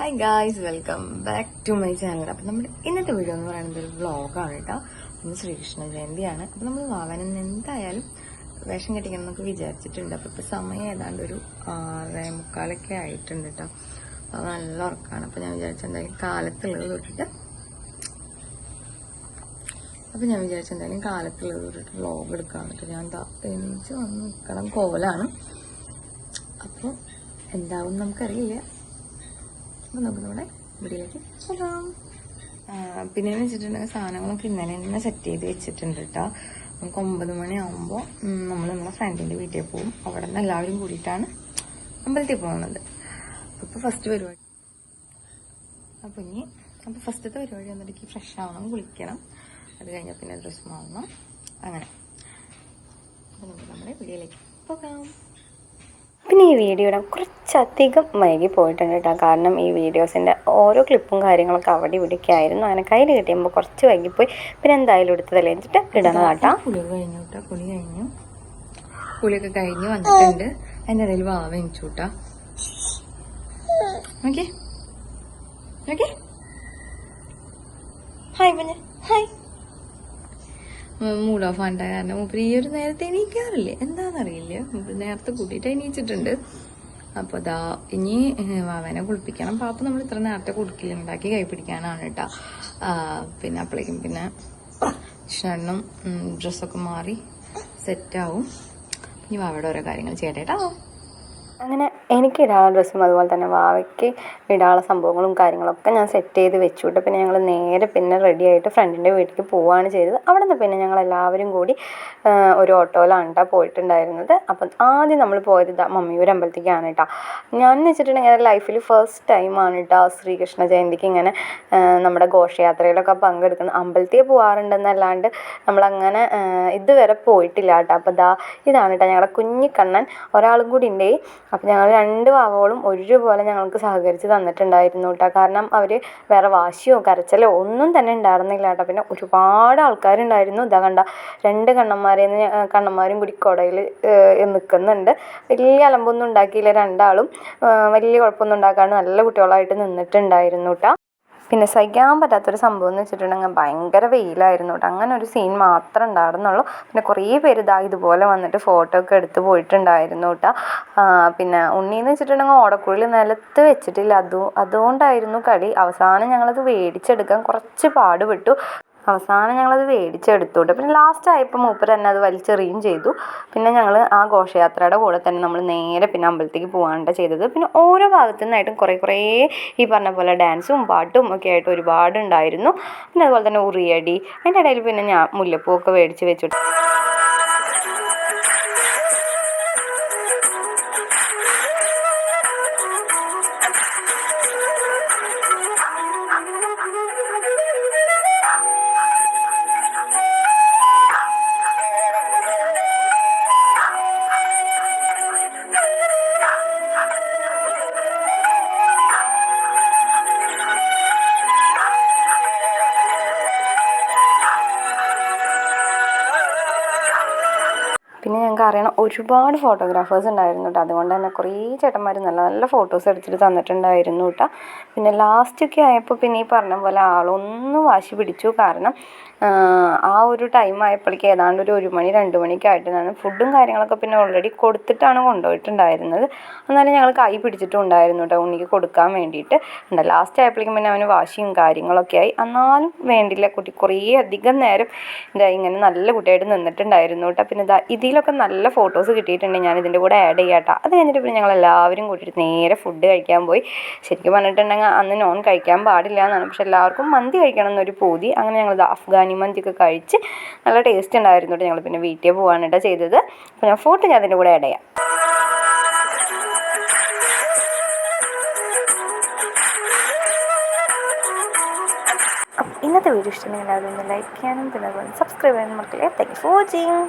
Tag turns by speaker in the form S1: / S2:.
S1: Hi guys welcome back to my channel അപ്പം നമ്മുടെ ഇന്നത്തെ വീഡിയോ എന്ന് പറയുന്നത് ഒരു വ്ളോഗാണ് കേട്ടോ. ഇന്ന് ശ്രീകൃഷ്ണ ജയന്തിയാണ്. അപ്പം നമ്മൾ വാവനെന്ന് എന്തായാലും വേഷം കെട്ടിക്കണം എന്നൊക്കെ വിചാരിച്ചിട്ടുണ്ട്. അപ്പം ഇപ്പം സമയം ഏതാണ്ട് ഒരു ആറേ മുക്കാലൊക്കെ ആയിട്ടുണ്ട് കേട്ടോ. അപ്പം നല്ല ഉറക്കമാണ് അപ്പം ഞാൻ വിചാരിച്ചു എന്തായാലും കാലത്തുള്ളത് തൊട്ടിട്ട് അപ്പം ഞാൻ വിചാരിച്ചു എന്തായാലും കാലത്തുള്ളത് തൊട്ടിട്ട് വ്ളോഗ് എടുക്കാൻ പറ്റും ഞാൻ എണീച്ച് വന്ന് നിൽക്കണം കോലാണ് അപ്പോൾ എന്താവും നമുക്കറിയില്ല. അപ്പം നമുക്ക് നമ്മുടെ വീഡിയോയിലേക്ക് പോകാം പിന്നെ വെച്ചിട്ടുണ്ടെങ്കിൽ സാധനങ്ങളൊക്കെ ഇന്നലെ തന്നെ സെറ്റ് ചെയ്ത് വെച്ചിട്ടുണ്ട് കേട്ടോ. നമുക്ക് ഒമ്പത് മണിയാകുമ്പോൾ നമ്മൾ നമ്മുടെ ഫ്രണ്ടിന്റെ വീട്ടിൽ പോകും അവിടെ നിന്ന് എല്ലാവരും കൂടിയിട്ടാണ് അമ്പലത്തിൽ പോകുന്നത്. അപ്പോൾ ഫസ്റ്റ് പരിപാടി. അപ്പോൾ ഇനി അപ്പോൾ ഫസ്റ്റത്തെ പരിപാടി വന്നിട്ട് ഫ്രഷ് ആവണം കുളിക്കണം. അത് കഴിഞ്ഞാൽ പിന്നെ ഡ്രസ്സ് മാറണം. അങ്ങനെ. അപ്പോൾ നമുക്ക് നമ്മുടെ വീഡിയോയിലേക്ക് പോകാം.
S2: പിന്നെ ഈ വീഡിയോയുടെ കുറച്ചധികം വൈകി പോയിട്ടുണ്ട് കേട്ടോ. കാരണം ഈ വീഡിയോസിന്റെ ഓരോ ക്ലിപ്പും കാര്യങ്ങളൊക്കെ അവിടെ ഇവിടെയൊക്കെ ആയിരുന്നു അങ്ങനെ കയ്യിൽ കിട്ടിയുമ്പോൾ കുറച്ച് വൈകിപ്പോയി. പിന്നെ എന്തായാലും എടുത്തതല്ലേ എന്നിട്ട് ഇടണം കേട്ടോ.
S1: കുളി കഴിഞ്ഞു കേട്ടോ. കുളി കഴിഞ്ഞു. കുളിയൊക്കെ കഴിഞ്ഞ് വന്നിട്ടുണ്ട്. അതിന്റെ ഇടയിൽ വാവ എനിച്ചു കേട്ടാ. ഓക്കെ ഓക്കെ ഹായ് പിന്നെ. ഹായ്. മൂഡ് ഓഫ് ആണ്ട കാരണം മൂപ്പര് ഈ ഒരു നേരത്തെ എണീക്കാറില്ലേ? എന്താണെന്നറിയില്ല. മൂപ്പര് നേരത്തെ കൂട്ടിയിട്ട് എണീച്ചിട്ടുണ്ട്. അപ്പോൾ അതാ ഇനി വാവനെ കുളിപ്പിക്കണം. പാപ്പ നമ്മൾ ഇത്ര നേരത്തെ കുടുക്കില്ല ഉണ്ടാക്കി കൈ പിടിക്കാനാണ് കേട്ടോ. പിന്നെ അപ്പോഴേക്കും പിന്നെ ഷണ്ണും ഡ്രസ്സൊക്കെ മാറി സെറ്റാവും ഇനി വാവയുടെ ഓരോ കാര്യങ്ങൾ ചെയ്യട്ടെ കേട്ടോ.
S2: അങ്ങനെ എനിക്ക് ഇടാനുള്ള ഡ്രസ്സും അതുപോലെ തന്നെ വാവയ്ക്ക് ഇടാനുള്ള സംഭവങ്ങളും കാര്യങ്ങളൊക്കെ ഞാൻ സെറ്റ് ചെയ്ത് വെച്ചു കേട്ടോ പിന്നെ ഞങ്ങൾ നേരെ പിന്നെ റെഡി ആയിട്ട് ഫ്രണ്ടിന്റെ വീട്ടിലേക്ക് പോവുകയാണ് ചെയ്തത്. അവിടെ നിന്ന് പിന്നെ ഞങ്ങൾ എല്ലാവരും കൂടി ഒരു ഓട്ടോയിലാണ് കേട്ടോ പോയിട്ടുണ്ടായിരുന്നത്. അപ്പം ആദ്യം നമ്മൾ പോയത് മമ്മിയൂർ അമ്പലത്തേക്കാണ് കേട്ടോ. ഞാൻ എന്ന് വെച്ചിട്ടുണ്ടെങ്കിൽ എന്റെ ലൈഫിൽ ഫസ്റ്റ് ടൈമാണ് കേട്ടോ ശ്രീകൃഷ്ണ ജയന്തിക്ക് ഇങ്ങനെ നമ്മുടെ ഘോഷയാത്രയിലൊക്കെ പങ്കെടുക്കുന്നത്. അമ്പലത്തിൽ പോകാറുണ്ടെന്നല്ലാണ്ട് നമ്മളങ്ങനെ ഇതുവരെ പോയിട്ടില്ല കേട്ടോ. അപ്പോൾ ഇതാ ഇതാണ് കേട്ടോ ഞങ്ങളുടെ കുഞ്ഞിക്കണ്ണൻ. ഒരാളും കൂടി ഉണ്ടേ. അപ്പം ഞങ്ങൾ രണ്ട് വാവകളും ഒരുപോലെ ഞങ്ങൾക്ക് സഹകരിച്ച് തന്നിട്ടുണ്ടായിരുന്നു കേട്ടോ കാരണം അവർ വേറെ വാശിയോ കരച്ചിലോ ഒന്നും തന്നെ ഉണ്ടായിരുന്നില്ല കേട്ടോ പിന്നെ ഒരുപാട് ആൾക്കാരുണ്ടായിരുന്നു. ഇതാ കണ്ട രണ്ട് കണ്ണന്മാരെ കണ്ണന്മാരും കൂടി കുടയിൽ നിൽക്കുന്നുണ്ട്. വലിയ അലമ്പൊന്നും ഉണ്ടാക്കിയില്ല രണ്ടാളും. വലിയ കുഴപ്പമൊന്നും ഉണ്ടാക്കാണ്ട് നല്ല കുട്ടികളായിട്ട് നിന്നിട്ടുണ്ടായിരുന്നു കേട്ടോ പിന്നെ സഹിക്കാൻ പറ്റാത്തൊരു സംഭവം എന്ന് വെച്ചിട്ടുണ്ടെങ്കിൽ ഭയങ്കര വെയിലായിരുന്നു കേട്ടോ. അങ്ങനെ ഒരു സീൻ മാത്രമേ ഉണ്ടായിരുന്നുള്ളൂ. പിന്നെ കുറേ പേര് ഇതാ ഇതുപോലെ വന്നിട്ട് ഫോട്ടോ ഒക്കെ എടുത്ത് പോയിട്ടുണ്ടായിരുന്നു കേട്ടോ. പിന്നെ ഉണ്ണിയെന്ന് വെച്ചിട്ടുണ്ടെങ്കിൽ ഓടക്കുഴിൽ നിലത്ത് വെച്ചിട്ടില്ല. അതും അതുകൊണ്ടായിരുന്നു കളി. അവസാനം ഞങ്ങളത് മേടിച്ചെടുക്കാൻ കുറച്ച് പാടുപെട്ടു. അവസാനം ഞങ്ങളത് മേടിച്ചെടുത്തു കേട്ടോ പിന്നെ ലാസ്റ്റ് ആയപ്പോൾ മൂപ്പർ തന്നെ അത് വലിച്ചെറിയും ചെയ്തു. പിന്നെ ഞങ്ങൾ ആ ഘോഷയാത്രയുടെ കൂടെ തന്നെ നമ്മൾ നേരെ പിന്നെ അമ്പലത്തേക്ക് പോകാണ്ട് ചെയ്തത്. പിന്നെ ഓരോ ഭാഗത്തു നിന്നായിട്ടും കുറേ കുറേ ഈ പറഞ്ഞ പോലെ ഡാൻസും പാട്ടും ഒക്കെ ആയിട്ട് ഒരുപാട് ഉണ്ടായിരുന്നു. പിന്നെ അതുപോലെ തന്നെ ഉറിയടി. അതിന്റെ ഇടയിൽ പിന്നെ ഞാൻ മുല്ലപ്പൂ ഒക്കെ മേടിച്ച് വെച്ചിട്ട് ഞങ്ങൾക്ക് അറിയണം ഒരുപാട് ഫോട്ടോഗ്രാഫേഴ്സ് ഉണ്ടായിരുന്നു കേട്ടോ. അതുകൊണ്ട് തന്നെ കുറേ ചേട്ടന്മാർ നല്ല നല്ല ഫോട്ടോസ് എടുത്തിട്ട് തന്നിട്ടുണ്ടായിരുന്നു കേട്ടോ. പിന്നെ ലാസ്റ്റൊക്കെ ആയപ്പോൾ പിന്നെ ഈ പറഞ്ഞ പോലെ ആളൊന്ന് വാശി പിടിച്ചു. കാരണം ആ ഒരു ടൈം ആയപ്പോഴേക്ക് ഏതാണ്ട് ഒരു ഒരു മണി രണ്ട് മണിക്ക് ആയിട്ടാണ് ഫുഡും കാര്യങ്ങളൊക്കെ പിന്നെ ഓൾറെഡി കൊടുത്തിട്ടാണ് കൊണ്ടുപോയിട്ടുണ്ടായിരുന്നത്. എന്നാലും ഞങ്ങൾ കൈ പിടിച്ചിട്ടുണ്ടായിരുന്നു കേട്ടോ ഉണ്ണിക്ക് കൊടുക്കാൻ വേണ്ടിയിട്ട്. ഉണ്ട് ലാസ്റ്റ് ആയപ്പോഴേക്കും പിന്നെ അവന് വാശിയും കാര്യങ്ങളൊക്കെ ആയി. എന്നാലും വേണ്ടില്ല കുട്ടി കുറേ അധികം നേരം ഇങ്ങനെ നല്ല കുട്ടിയായിട്ട് നിന്നിട്ടുണ്ടായിരുന്നു കേട്ടോ. പിന്നെ ഇതാ ഇതിലൊക്കെ നല്ല ഫോട്ടോസ് കിട്ടിയിട്ടുണ്ട്. ഞാൻ ഇതിന്റെ കൂടെ ആഡ് ചെയ്യാട്ടോ. അത് കഴിഞ്ഞിട്ട് പിന്നെ ഞങ്ങൾ എല്ലാവരും കൂട്ടിയിട്ട് നേരെ ഫുഡ് കഴിക്കാൻ പോയി. ശരിക്കും പറഞ്ഞിട്ടുണ്ടെങ്കിൽ അന്ന് നോൺ കഴിക്കാൻ പാടില്ല എന്നാണ് പക്ഷെ എല്ലാവർക്കും മന്തി കഴിക്കണം എന്നൊരു പൂതി. അങ്ങനെ ഞങ്ങൾ അഫ്ഗാനി മന്തിയൊക്കെ കഴിച്ച് നല്ല ടേസ്റ്റ് ഉണ്ടായിരുന്നു ഞങ്ങൾ പിന്നെ വീട്ടിൽ പോകാണ് കേട്ടോ ചെയ്തത്. അപ്പോൾ ഞാൻ ഫോട്ടോ ഞാൻ അതിന്റെ കൂടെ ആഡ് ചെയ്യാം. ഇന്നത്തെ വീഡിയോ ഇഷ്ടമെങ്കിൽ എല്ലാവരും ലൈക്ക് ചെയ്യാനും പിന്നെ സബ്സ്ക്രൈബ് ചെയ്യാനും മക്കളെ താങ്ക് ഫോർ വാച്ചിങ്